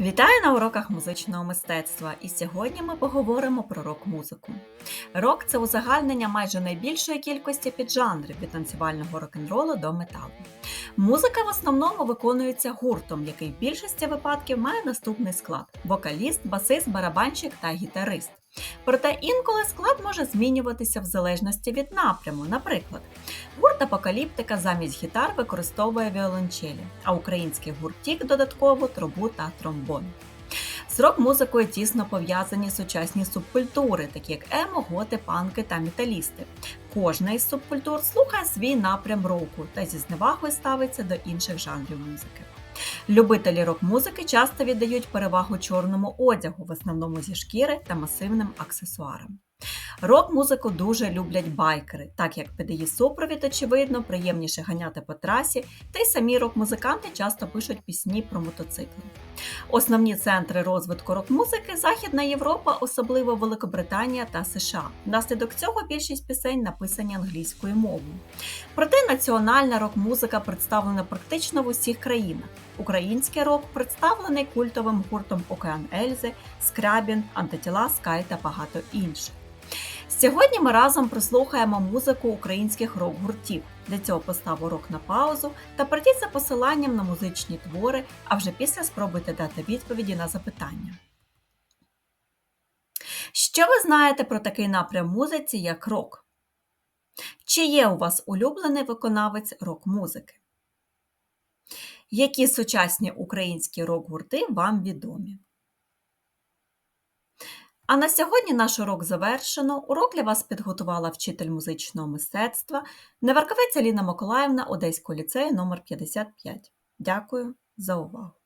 Вітаю на уроках музичного мистецтва, і сьогодні ми поговоримо про рок-музику. Рок це узагальнення майже найбільшої кількості піджанрів від танцювального рок-н-ролу до металу. Музика в основному виконується гуртом, який в більшості випадків має наступний склад: вокаліст, басист, барабанщик та гітарист. Проте інколи склад може змінюватися в залежності від напряму. Наприклад, гурт Апокаліптика замість гітар використовує віолончелі, а український гурт Тік додатково трубу та тромбон. З рок-музикою тісно пов'язані сучасні субкультури, такі як емо, готи, панки та металісти. Кожна із субкультур слухає свій напрям року та зі зневагою ставиться до інших жанрів музики. Любителі рок-музики часто віддають перевагу чорному одягу, в основному зі шкіри та масивним аксесуарам. Рок-музику дуже люблять байкери, так як під супровід, очевидно, приємніше ганяти по трасі, та й самі рок-музиканти часто пишуть пісні про мотоцикли. Основні центри розвитку рок-музики Західна Європа, особливо Великобританія та США. Внаслідок цього більшість пісень написані англійською мовою. Проте національна рок-музика представлена практично в усіх країнах. Український рок представлений культовим гуртом Океан Ельзи, Скрабін, Антитіла, Скай та багато інших. Сьогодні ми разом прослухаємо музику українських рок-гуртів. Для цього поставу рок на паузу та пройдіть за посиланням на музичні твори, а вже після спробуйте дати відповіді на запитання. Що ви знаєте про такий напрям музиці, як рок? Чи є у вас улюблений виконавець рок-музики? Які сучасні українські рок-гурти вам відомі? А на сьогодні наш урок завершено. Урок для вас підготувала вчитель музичного мистецтва Неверковець Аліна Миколаївна Одеського ліцею номер 55 Дякую за увагу!